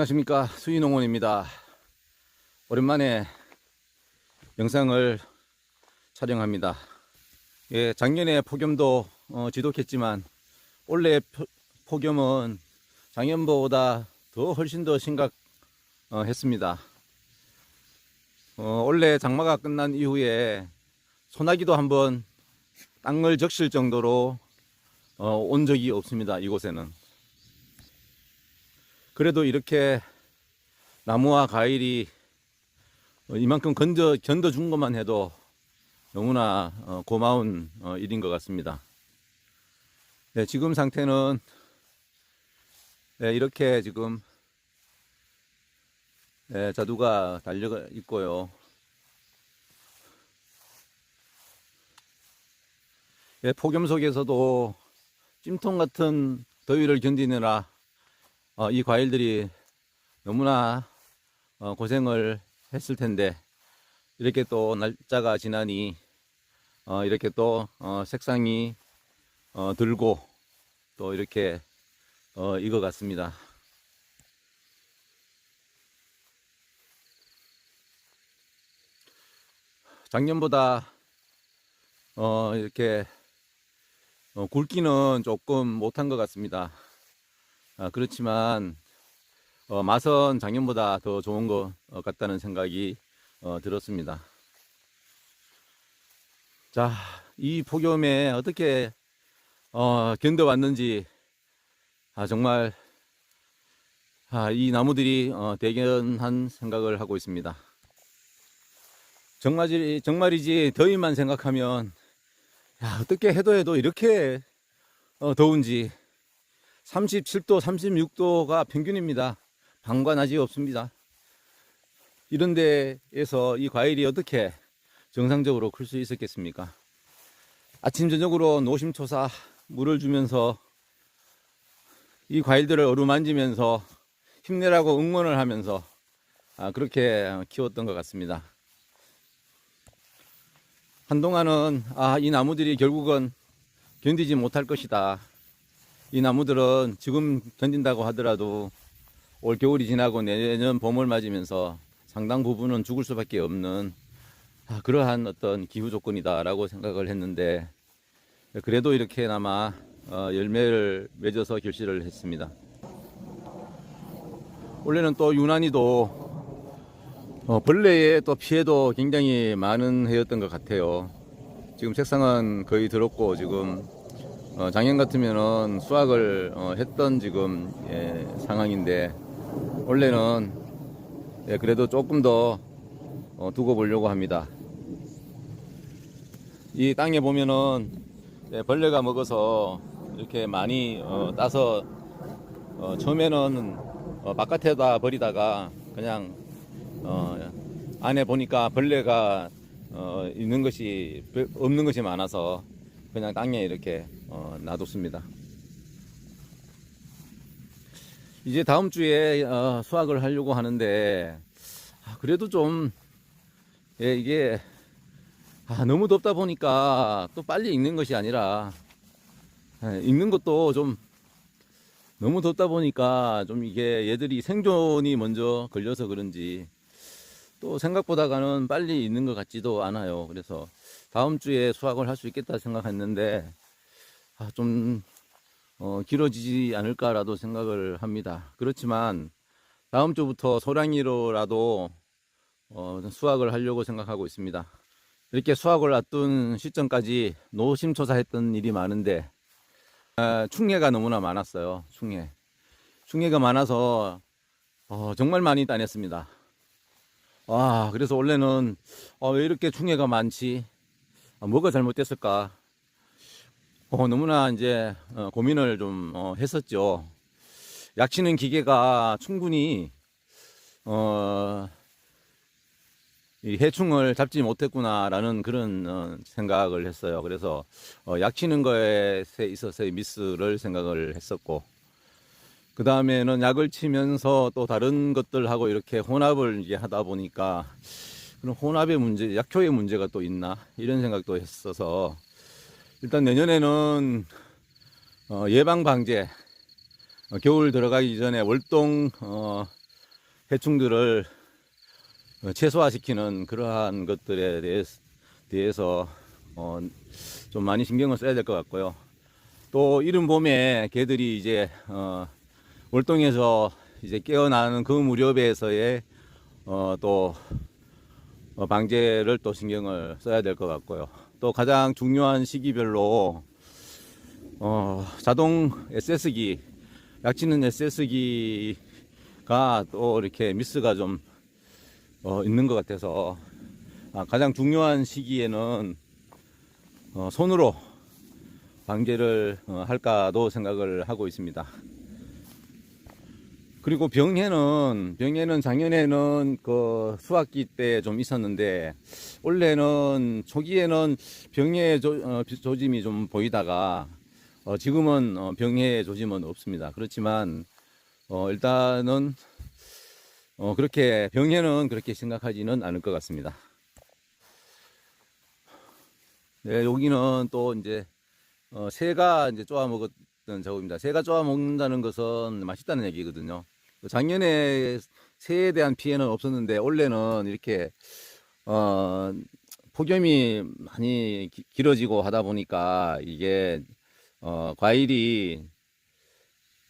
안녕하십니까. 수인농원입니다. 오랜만에 영상을 촬영합니다. 예, 작년에 폭염도 어, 지독했지만 올해 표- 폭염은 작년보다 더 훨씬 더 심각했습니다. 어, 원래 장마가 끝난 이후에 소나기도 한번 땅을 적실 정도로 어, 온 적이 없습니다 이곳에는 그래도 이렇게 나무와 과일이 어, 이만큼 건져, 견뎌준 것만 해도 너무나 어, 고마운 어, 일인 것 같습니다. 네, 지금 상태는 네, 이렇게 지금 네, 자두가 달려 있고요. 예, 폭염 속에서도 찜통 같은 더위를 견디느라 어, 이 과일들이 너무나 어, 고생을 했을 텐데 이렇게 또 날짜가 지나니 어, 이렇게 또 어, 색상이 어, 들고 또 이렇게 어, 익어 갔습니다. 작년보다 어, 이렇게 어, 굵기는 조금 못한 것 같습니다. 아, 그렇지만 어, 맛은 작년보다 더 좋은 것 어, 같다는 생각이 어, 들었습니다. 자, 이 폭염에 어떻게 어, 견뎌왔는지 아, 정말 아, 이 나무들이 어, 대견한 생각을 하고 있습니다. 정말이지, 정말이지 더위만 생각하면 야, 어떻게 해도 해도 이렇게 어, 더운지 37도, 36도가 평균입니다. 방관하지 없습니다. 이런 데에서 이 과일이 어떻게 정상적으로 클 수 있었겠습니까? 아침, 저녁으로 노심초사 물을 주면서 이 과일들을 어루만지면서 힘내라고 응원을 하면서 아, 그렇게 키웠던 것 같습니다. 한동안은 아, 이 나무들이 결국은 견디지 못할 것이다. 이 나무들은 지금 견딘다고 하더라도 올 겨울이 지나고 내년 봄을 맞으면서 상당 부분은 죽을 수밖에 없는 아, 그러한 어떤 기후 조건이다라고 생각을 했는데 그래도 이렇게나마 어, 열매를 맺어서 결실을 했습니다. 원래는 또 유난히도 어, 벌레의 또 피해도 굉장히 많은 해였던 것 같아요. 지금 색상은 거의 들었고 지금 어, 작년 같으면은 수확을 어, 했던 지금 예, 상황인데 원래는 예, 그래도 조금 더 어, 두고 보려고 합니다. 이 땅에 보면은 예, 벌레가 먹어서 이렇게 많이 어, 따서 어, 처음에는 어, 바깥에다 버리다가 그냥 어, 안에 보니까 벌레가 어, 있는 것이 별- 없는 것이 많아서 그냥 땅에 이렇게 어, 놔뒀습니다. 이제 다음 주에 어, 수확을 하려고 하는데 아, 그래도 좀 예, 이게 아, 너무 덥다 보니까 또 빨리 익는 것이 아니라 예, 익는 것도 좀 너무 덥다 보니까 좀 이게 얘들이 생존이 먼저 걸려서 그런지 또 생각보다가는 빨리 익는 것 같지도 않아요. 그래서 다음 주에 수확을 할 수 있겠다 생각했는데 아, 좀 어, 길어지지 않을까라도 생각을 합니다. 그렇지만 다음 주부터 소량이로라도 어, 수확을 하려고 생각하고 있습니다. 이렇게 수확을 앞둔 시점까지 노심초사했던 일이 많은데 아, 충해가 너무나 많았어요. 충해. 충해가 많아서 어, 정말 많이 따냈습니다. 와, 그래서 원래는 어, 왜 이렇게 충해가 많지? 아, 뭐가 잘못됐을까? 어, 너무나 이제 어, 고민을 좀 어, 했었죠. 약치는 기계가 충분히 어, 이 해충을 잡지 못했구나라는 그런 어, 생각을 했어요. 그래서 어, 약치는 거에 있어서의 미스를 생각을 했었고 그 다음에는 약을 치면서 또 다른 것들하고 이렇게 혼합을 이제 하다 보니까 그런 혼합의 문제, 약효의 문제가 또 있나 이런 생각도 했어서 일단 내년에는 어, 예방 방제 어, 겨울 들어가기 전에 월동 어, 해충들을 어, 최소화시키는 그러한 것들에 대해서, 대해서 어, 좀 많이 신경을 써야 될 것 같고요. 또 이른 봄에 개들이 이제 어, 월동에서 이제 깨어나는 그 무렵에서의 어, 또 어, 방제를 또 신경을 써야 될 것 같고요. 또 가장 중요한 시기별로 어, 자동 SS기 약치는 SS기가 또 이렇게 미스가 좀 어, 있는 것 같아서 아, 가장 중요한 시기에는 어, 손으로 방제를 어, 할까도 생각을 하고 있습니다. 그리고 병해는 병해는 작년에는 그 수학기 때 좀 있었는데 올해는 초기에는 병해 조, 어, 조짐이 좀 보이다가 어, 지금은 어, 병해 조짐은 없습니다. 그렇지만 어, 일단은 어, 그렇게 병해는 그렇게 심각하지는 않을 것 같습니다. 네, 여기는 또 이제 어, 새가 이제 쪼아 먹었던 작업입니다. 새가 쪼아 먹는다는 것은 맛있다는 얘기거든요. 작년에 새에 대한 피해는 없었는데 올해는 이렇게 어, 폭염이 많이 기- 길어지고 하다 보니까 이게 어, 과일이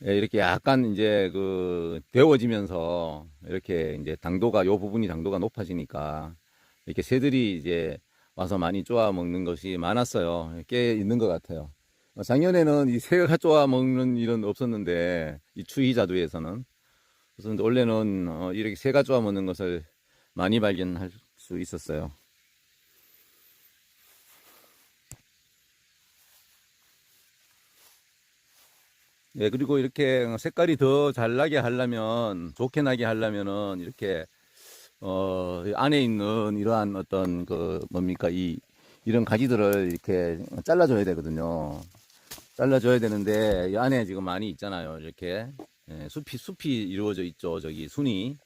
예, 이렇게 약간 이제 그 데워지면서 이렇게 이제 당도가 요 부분이 당도가 높아지니까 이렇게 새들이 이제 와서 많이 쪼아 먹는 것이 많았어요. 꽤 있는 것 같아요. 어, 작년에는 이 새가 쪼아 먹는 일은 없었는데 이 추위 자두에서는 그래서 원래는 어, 이렇게 새가 쪼아 먹는 것을 많이 발견할 수 있었어요. 예, 그리고 이렇게 색깔이 더 잘 나게 하려면, 좋게 나게 하려면은, 이렇게, 어, 이 안에 있는 이러한 어떤, 그, 뭡니까, 이, 이런 가지들을 이렇게 잘라줘야 되거든요. 잘라줘야 되는데, 이 안에 지금 많이 있잖아요. 이렇게. 예, 숲이, 숲이 이루어져 있죠. 저기, 순이.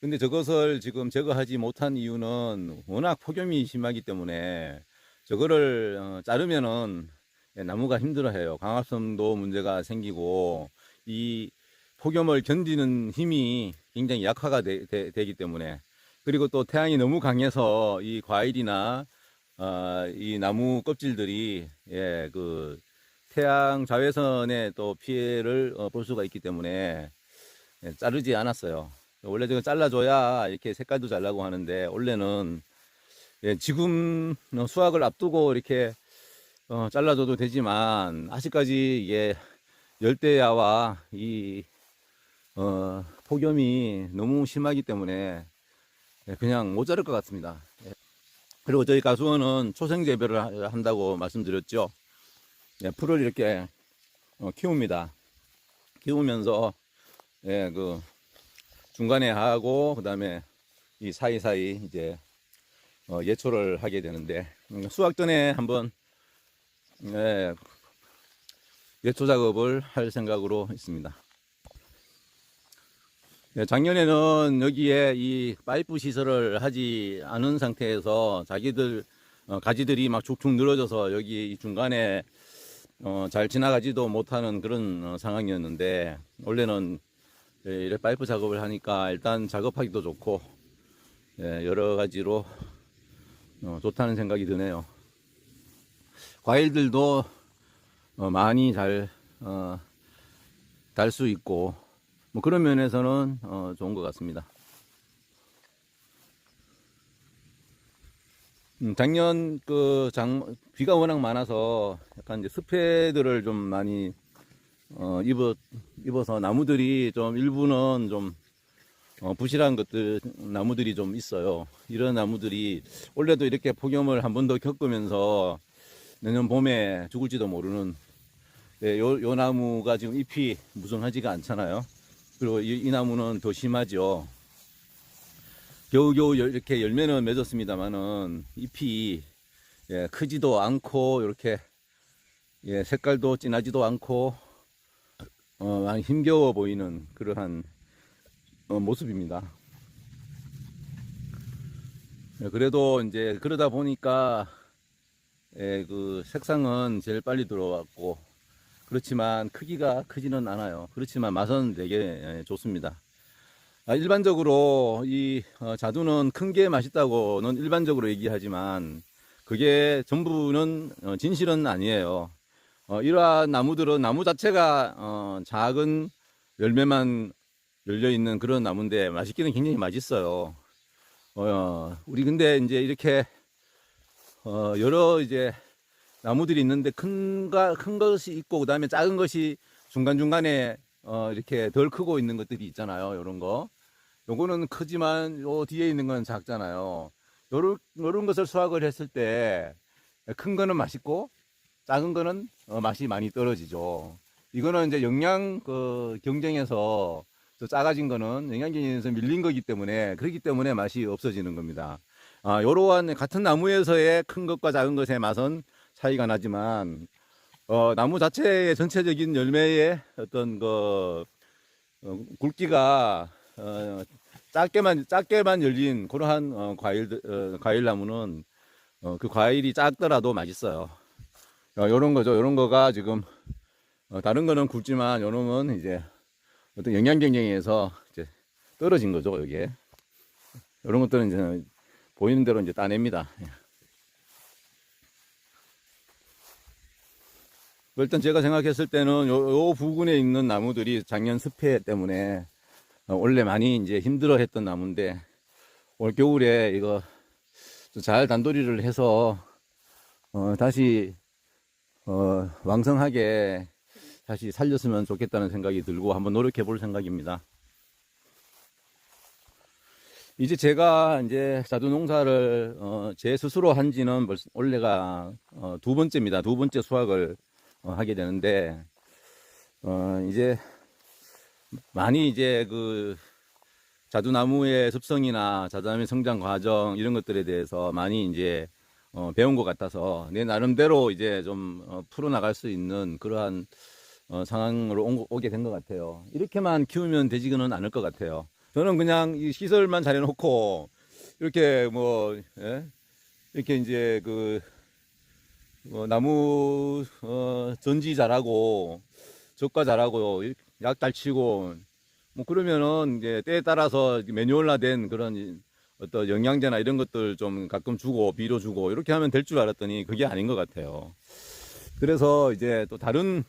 근데 저것을 지금 제거하지 못한 이유는 워낙 폭염이 심하기 때문에 저거를 어, 자르면은 예, 나무가 힘들어해요. 강압성도 문제가 생기고 이 폭염을 견디는 힘이 굉장히 약화가 되, 기 때문에 그리고 또 태양이 너무 강해서 이 과일이나 어, 이 나무 껍질들이 예, 그 태양 자외선에 또 피해를 어, 볼 수가 있기 때문에 예, 자르지 않았어요. 원래 저거 잘라줘야 이렇게 색깔도 잘 나고 하는데 원래는 예, 지금 수확을 앞두고 이렇게 어, 잘라줘도 되지만 아직까지 이게 열대야와 이 어, 폭염이 너무 심하기 때문에 예, 그냥 못 자를 것 같습니다. 예. 그리고 저희 가수원은 초생 재배를 하- 한다고 말씀드렸죠. 예, 풀을 이렇게 어, 키웁니다. 키우면서 예, 그 중간에 하고 그다음에 이 사이사이 이제 어, 예초를 하게 되는데 음, 수확 전에 한번 예, 예초 작업을 할 생각으로 있습니다. 예, 작년에는 여기에 이 파이프 시설을 하지 않은 상태에서 자기들 어, 가지들이 막 축축 늘어져서 여기 이 중간에 어, 잘 지나가지도 못하는 그런 어, 상황이었는데 원래는 예, 이래 파이프 작업을 하니까 일단 작업하기도 좋고 예, 여러 가지로 어, 좋다는 생각이 드네요. 과일들도 어, 많이 잘, 어, 달수 있고, 뭐 그런 면에서는 어, 좋은 것 같습니다. 음, 작년 그 장, 비가 워낙 많아서 약간 이제 습해들을 좀 많이 어, 입어, 입어서 나무들이 좀 일부는 좀 어, 부실한 것들, 나무들이 좀 있어요. 이런 나무들이 올해도 이렇게 폭염을 한 번 더 겪으면서 내년 봄에 죽을지도 모르는 네, 요, 요 나무가 지금 잎이 무성하지가 않잖아요. 그리고 이, 이 나무는 더 심하죠. 겨우겨우 열- 이렇게 열매는 맺었습니다만은 잎이 예, 크지도 않고 이렇게 예, 색깔도 진하지도 않고 어, 많이 힘겨워 보이는 그러한 어, 모습입니다. 예, 그래도 이제 그러다 보니까 예, 그 색상은 제일 빨리 들어왔고 그렇지만 크기가 크지는 않아요. 그렇지만 맛은 되게 예, 좋습니다. 아, 일반적으로 이 어, 자두는 큰 게 맛있다고는 일반적으로 얘기하지만 그게 전부는 어, 진실은 아니에요. 어, 이러한 나무들은 나무 자체가 어, 작은 열매만 열려 있는 그런 나무인데 맛있기는 굉장히 맛있어요. 어, 우리 근데 이제 이렇게 어, 여러 이제 나무들이 있는데 큰가 큰 것이 있고 그다음에 작은 것이 중간 중간에 어, 이렇게 덜 크고 있는 것들이 있잖아요. 요런 거. 요거는 크지만 요 뒤에 있는 건 작잖아요. 요런 요런 것을 수확을 했을 때 큰 거는 맛있고 작은 거는 어, 맛이 많이 떨어지죠. 이거는 이제 영양 그 경쟁에서 저 작아진 거는 영양 경쟁에서 밀린 거기 때문에 그렇기 때문에 맛이 없어지는 겁니다. 아, 요러한 같은 나무에서의 큰 것과 작은 것의 맛은 차이가 나지만 어, 나무 자체의 전체적인 열매의 어떤 그 어, 굵기가 어, 작게만 작게만 열린 그러한 어, 과일 어, 과일 나무는 어, 그 과일이 작더라도 맛있어요. 어, 요런 거죠. 요런 거가 지금 어, 다른 거는 굵지만 요런 건 이제 어떤 영양 경쟁에서 이제 떨어진 거죠. 여기에 요런 것들은 이제 보이는 대로 이제 따냅니다. 예. 일단 제가 생각했을 때는 요, 요 부근에 있는 나무들이 작년 습해 때문에 어, 원래 많이 이제 힘들어 했던 나무인데 올 겨울에 이거 좀잘 단도리를 해서 어, 다시 어, 왕성하게 다시 살렸으면 좋겠다는 생각이 들고 한번 노력해 볼 생각입니다. 이제 제가 이제 자두 농사를 어, 제 스스로 한 지는 벌써 올해가 어, 두 번째입니다. 두 번째 수확을 어, 하게 되는데 어, 이제 많이 이제 그 자두나무의 습성이나 자두나무의 성장 과정 이런 것들에 대해서 많이 이제 어, 배운 것 같아서 내 나름대로 이제 좀 어, 풀어나갈 수 있는 그러한 어, 상황으로 온- 오게 된 것 같아요. 이렇게만 키우면 되지는 않을 것 같아요. 저는 그냥 이 시설만 잘 해놓고 이렇게 뭐 예? 이렇게 이제 그 어, 나무 어, 전지 잘하고 적과 잘하고 약잘 치고 뭐 그러면은 이제 때에 따라서 매뉴얼화된 그런 이 어떤 영양제나 이런 것들 좀 가끔 주고 비료 주고 이렇게 하면 될 줄 알았더니 그게 아닌 것 같아요. 그래서 이제 또 다른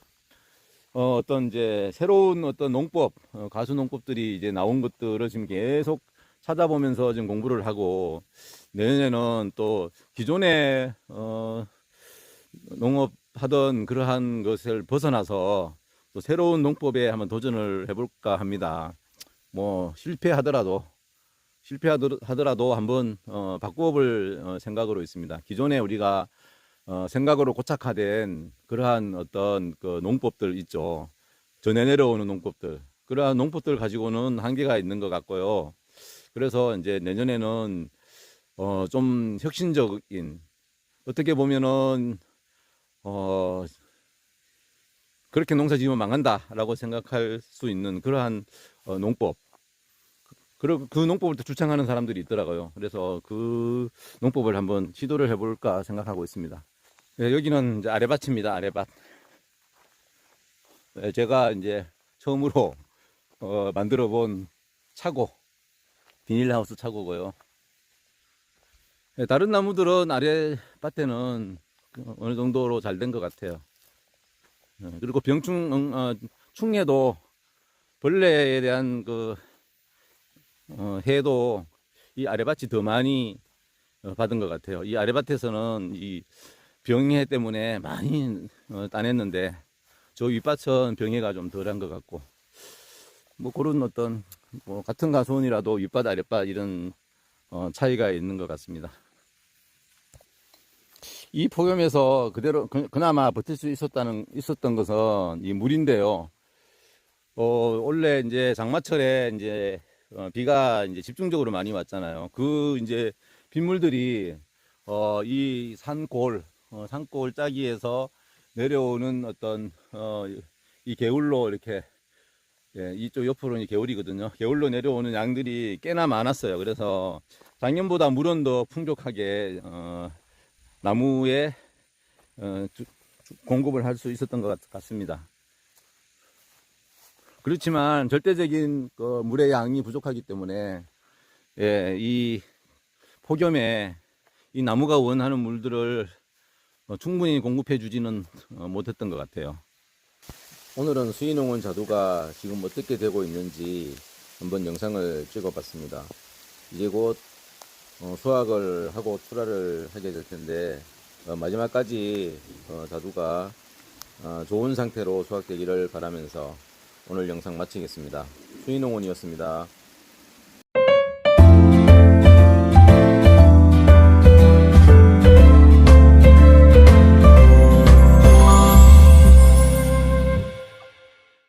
어, 어떤 이제 새로운 어떤 농법, 어, 가수 농법들이 이제 나온 것들을 지금 계속 찾아보면서 지금 공부를 하고 내년에는 또 기존에 어, 농업 하던 그러한 것을 벗어나서 또 새로운 농법에 한번 도전을 해볼까 합니다. 뭐 실패하더라도 실패하더라도 한번 어, 바꿔볼 어, 생각으로 있습니다. 기존에 우리가 어, 생각으로 고착화된 그러한 어떤 그 농법들 있죠. 전해 내려오는 농법들. 그러한 농법들 가지고는 한계가 있는 것 같고요. 그래서 이제 내년에는 어, 좀 혁신적인 어떻게 보면은 어, 그렇게 농사 지으면 망한다라고 생각할 수 있는 그러한 어, 농법. 그, 그 농법을 또 주창하는 사람들이 있더라고요. 그래서 그 농법을 한번 시도를 해볼까 생각하고 있습니다. 네, 여기는 이제 아래밭입니다. 아래밭. 네, 제가 이제 처음으로 어, 만들어 본 차고, 비닐하우스 차고고요. 네, 다른 나무들은 아래밭에는 그 어느 정도로 잘 된 것 같아요. 네, 그리고 병충, 음, 어, 충해도 벌레에 대한 그, 어, 해도 이 아래밭이 더 많이 어, 받은 것 같아요. 이 아래밭에서는 이 병해 때문에 많이 어, 따냈는데 저 윗밭은 병해가 좀 덜한 것 같고 뭐 그런 어떤 뭐 같은 가수원이라도 윗밭 아랫밭 이런 어, 차이가 있는 것 같습니다. 이 폭염에서 그대로 그, 그나마 버틸 수 있었다는 있었던 것은 이 물인데요. 어, 원래 이제 장마철에 이제 어, 비가 이제 집중적으로 많이 왔잖아요. 그 이제 빗물들이 어, 이 산골 어, 산골 짜기에서 내려오는 어떤 어, 이 개울로 이렇게 예, 이쪽 옆으로는 개울이거든요. 개울로 내려오는 양들이 꽤나 많았어요. 그래서 작년보다 물은 더 풍족하게 어, 나무에 어, 공급을 할 수 있었던 것 같- 같습니다. 그렇지만 절대적인 그 물의 양이 부족하기 때문에 예, 이 폭염에 이 나무가 원하는 물들을 어, 충분히 공급해 주지는 어, 못했던 것 같아요. 오늘은 수인홍원 자두가 지금 어떻게 되고 있는지 한번 영상을 찍어봤습니다. 이제 곧 어, 수확을 하고 출하를 하게 될 텐데 어, 마지막까지 어, 자두가 어, 좋은 상태로 수확되기를 바라면서 오늘 영상 마치겠습니다. 수인홍원이었습니다.